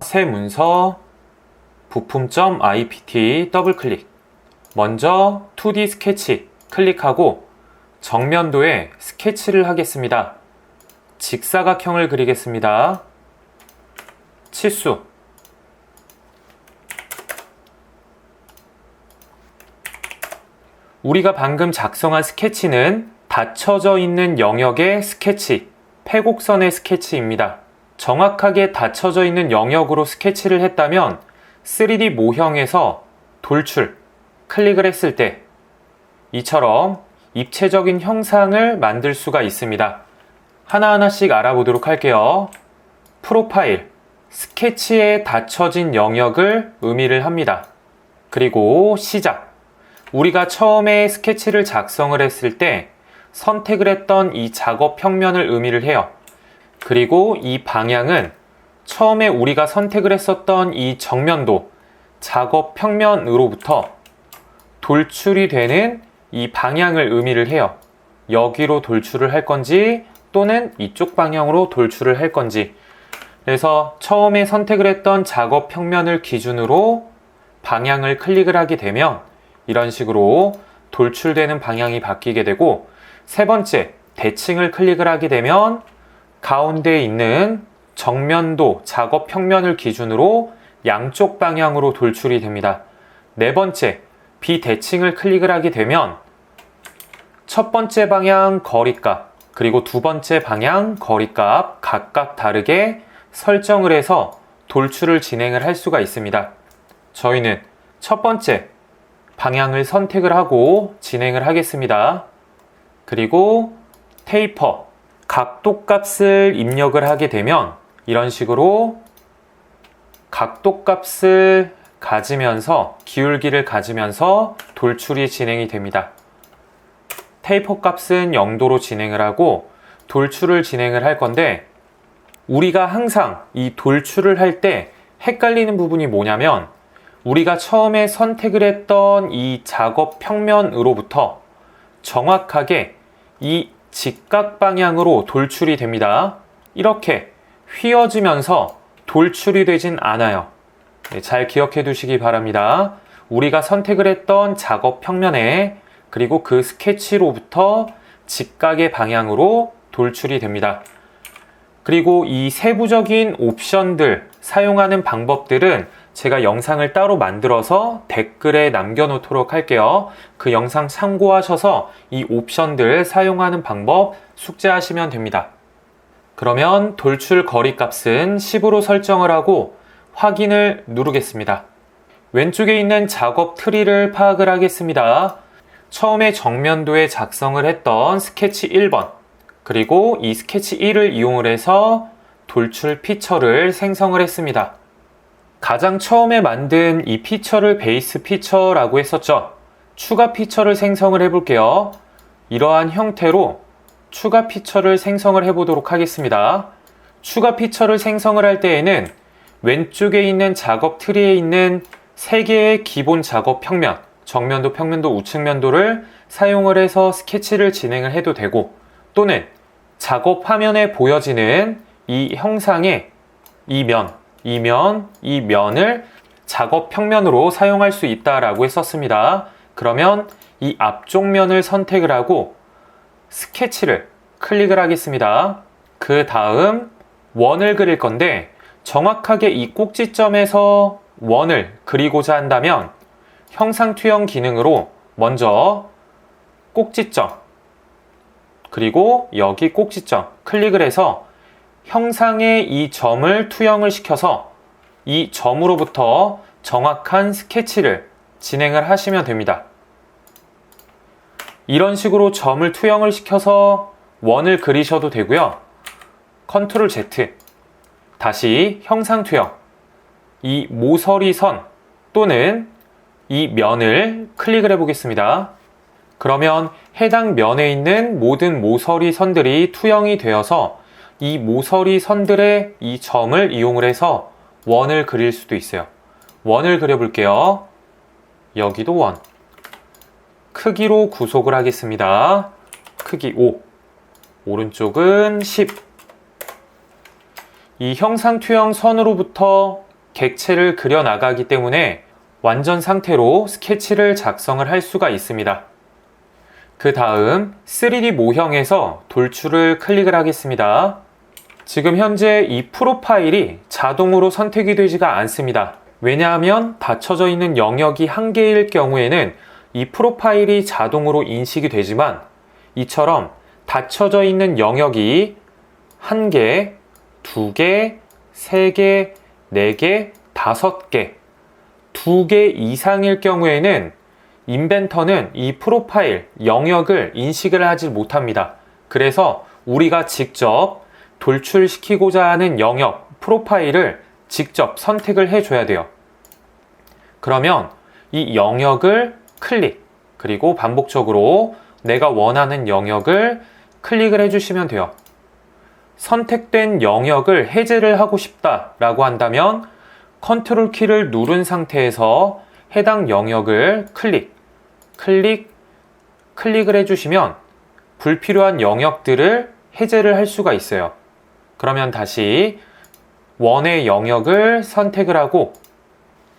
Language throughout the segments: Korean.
새 문서 부품.ipt 더블 클릭. 먼저 2D 스케치 클릭하고 정면도에 스케치를 하겠습니다. 직사각형을 그리겠습니다. 치수 우리가 방금 작성한 스케치는 닫혀져 있는 영역의 스케치, 패곡선의 스케치입니다. 정확하게 닫혀져 있는 영역으로 스케치를 했다면 3D 모형에서 돌출, 클릭을 했을 때 이처럼 입체적인 형상을 만들 수가 있습니다. 하나하나씩 알아보도록 할게요. 프로파일, 스케치에 닫혀진 영역을 의미를 합니다. 그리고 시작. 우리가 처음에 스케치를 작성을 했을 때 선택을 했던 이 작업 평면을 의미를 해요. 그리고 이 방향은 처음에 우리가 선택을 했었던 이 정면도 작업 평면으로부터 돌출이 되는 이 방향을 의미를 해요. 여기로 돌출을 할 건지 또는 이쪽 방향으로 돌출을 할 건지. 그래서 처음에 선택을 했던 작업 평면을 기준으로 방향을 클릭을 하게 되면 이런 식으로 돌출되는 방향이 바뀌게 되고 세 번째 대칭을 클릭을 하게 되면 가운데 있는 정면도 작업 평면을 기준으로 양쪽 방향으로 돌출이 됩니다. 네 번째 비대칭을 클릭을 하게 되면 첫 번째 방향 거리값 그리고 두 번째 방향 거리값 각각 다르게 설정을 해서 돌출을 진행을 할 수가 있습니다. 저희는 첫 번째 방향을 선택을 하고 진행을 하겠습니다. 그리고 테이퍼 각도 값을 입력을 하게 되면 이런 식으로 각도 값을 가지면서 기울기를 가지면서 돌출이 진행이 됩니다. 테이퍼 값은 0도로 진행을 하고 돌출을 진행을 할 건데 우리가 항상 이 돌출을 할 때 헷갈리는 부분이 뭐냐면 우리가 처음에 선택을 했던 이 작업 평면으로부터 정확하게 이 직각 방향으로 돌출이 됩니다. 이렇게 휘어지면서 돌출이 되진 않아요. 네, 잘 기억해 두시기 바랍니다. 우리가 선택을 했던 작업 평면에 그리고 그 스케치로부터 직각의 방향으로 돌출이 됩니다. 그리고 이 세부적인 옵션들 사용하는 방법들은 제가 영상을 따로 만들어서 댓글에 남겨놓도록 할게요. 그 영상 참고하셔서 이 옵션들 사용하는 방법 숙제하시면 됩니다. 그러면 돌출 거리 값은 10으로 설정을 하고 확인을 누르겠습니다. 왼쪽에 있는 작업 트리를 파악을 하겠습니다. 처음에 정면도에 작성을 했던 스케치 1번, 그리고 이 스케치 1을 이용을 해서 돌출 피처를 생성을 했습니다. 가장 처음에 만든 이 피처를 베이스 피처라고 했었죠. 추가 피처를 생성을 해볼게요. 이러한 형태로 추가 피처를 생성을 해보도록 하겠습니다. 추가 피처를 생성을 할 때에는 왼쪽에 있는 작업 트리에 있는 세 개의 기본 작업 평면, 정면도, 평면도, 우측면도를 사용을 해서 스케치를 진행을 해도 되고 또는 작업 화면에 보여지는 이 형상의 이 면, 이 면, 이 면을 작업 평면으로 사용할 수 있다라고 했었습니다. 그러면 이 앞쪽 면을 선택을 하고 스케치를 클릭을 하겠습니다. 그 다음 원을 그릴 건데 정확하게 이 꼭지점에서 원을 그리고자 한다면 형상 투영 기능으로 먼저 꼭지점 그리고 여기 꼭지점 클릭을 해서 형상의 이 점을 투영을 시켜서 이 점으로부터 정확한 스케치를 진행을 하시면 됩니다. 이런 식으로 점을 투영을 시켜서 원을 그리셔도 되고요. 컨트롤 Z 다시 형상 투영 이 모서리 선 또는 이 면을 클릭을 해 보겠습니다. 그러면 해당 면에 있는 모든 모서리 선들이 투영이 되어서 이 모서리 선들의 이 점을 이용을 해서 원을 그릴 수도 있어요. 원을 그려볼게요. 여기도 원. 크기로 구속을 하겠습니다. 크기 5. 오른쪽은 10. 이 형상 투영 선으로부터 객체를 그려 나가기 때문에 완전 상태로 스케치를 작성을 할 수가 있습니다. 그 다음 3D 모형에서 돌출을 클릭을 하겠습니다. 지금 현재 이 프로파일이 자동으로 선택이 되지가 않습니다. 왜냐하면 닫혀져 있는 영역이 한 개일 경우에는 이 프로파일이 자동으로 인식이 되지만 이처럼 닫혀져 있는 영역이 한 개, 두 개, 세 개, 네 개, 다섯 개, 두 개 이상일 경우에는 인벤터는 이 프로파일 영역을 인식을 하지 못합니다. 그래서 우리가 직접 돌출시키고자 하는 영역 프로파일을 직접 선택을 해줘야 돼요. 그러면 이 영역을 클릭, 그리고 반복적으로 내가 원하는 영역을 클릭을 해주시면 돼요. 선택된 영역을 해제를 하고 싶다라고 한다면 컨트롤 키를 누른 상태에서 해당 영역을 클릭, 클릭, 클릭을 해주시면 불필요한 영역들을 해제를 할 수가 있어요. 그러면 다시 원의 영역을 선택을 하고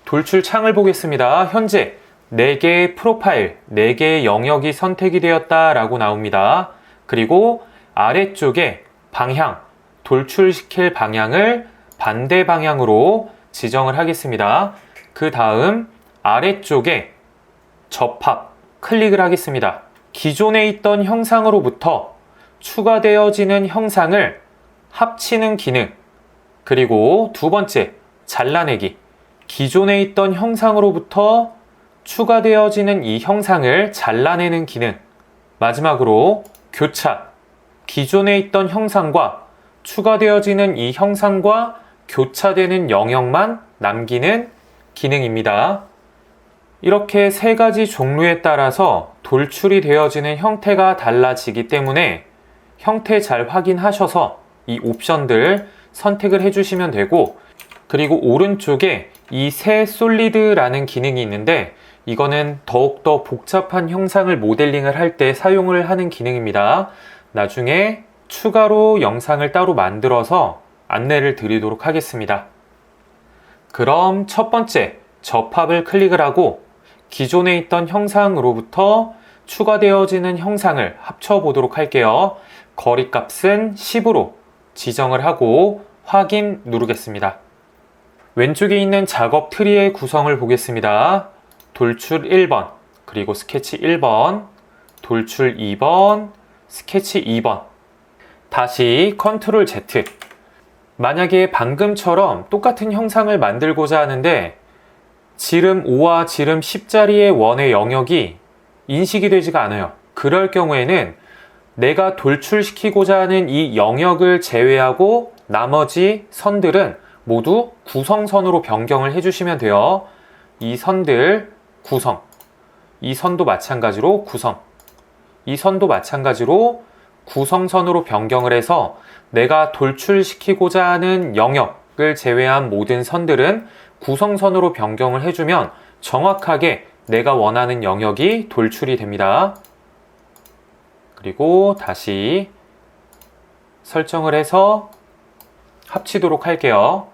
돌출 창을 보겠습니다. 현재 4개의 프로파일, 4개의 영역이 선택이 되었다라고 나옵니다. 그리고 아래쪽에 방향, 돌출시킬 방향을 반대 방향으로 지정을 하겠습니다. 그 다음 아래쪽에 접합 클릭을 하겠습니다. 기존에 있던 형상으로부터 추가되어지는 형상을 합치는 기능, 그리고 두 번째, 잘라내기. 기존에 있던 형상으로부터 추가되어지는 이 형상을 잘라내는 기능. 마지막으로, 교차. 기존에 있던 형상과 추가되어지는 이 형상과 교차되는 영역만 남기는 기능입니다. 이렇게 세 가지 종류에 따라서 돌출이 되어지는 형태가 달라지기 때문에 형태 잘 확인하셔서 이 옵션들 선택을 해주시면 되고 그리고 오른쪽에 이 새 솔리드라는 기능이 있는데 이거는 더욱더 복잡한 형상을 모델링을 할 때 사용을 하는 기능입니다. 나중에 추가로 영상을 따로 만들어서 안내를 드리도록 하겠습니다. 그럼 첫 번째 접합을 클릭을 하고 기존에 있던 형상으로부터 추가되어지는 형상을 합쳐 보도록 할게요. 거리 값은 10으로 지정을 하고 확인 누르겠습니다. 왼쪽에 있는 작업 트리의 구성을 보겠습니다. 돌출 1번, 그리고 스케치 1번, 돌출 2번, 스케치 2번. 다시 컨트롤 Z. 만약에 방금처럼 똑같은 형상을 만들고자 하는데 지름 5와 지름 10짜리의 원의 영역이 인식이 되지가 않아요. 그럴 경우에는 내가 돌출시키고자 하는 이 영역을 제외하고 나머지 선들은 모두 구성선으로 변경을 해주시면 돼요. 이 선들 구성. 이 선도 마찬가지로 구성. 이 선도 마찬가지로 구성선으로 변경을 해서 내가 돌출시키고자 하는 영역을 제외한 모든 선들은 구성선으로 변경을 해주면 정확하게 내가 원하는 영역이 돌출이 됩니다. 그리고 다시 설정을 해서 합치도록 할게요.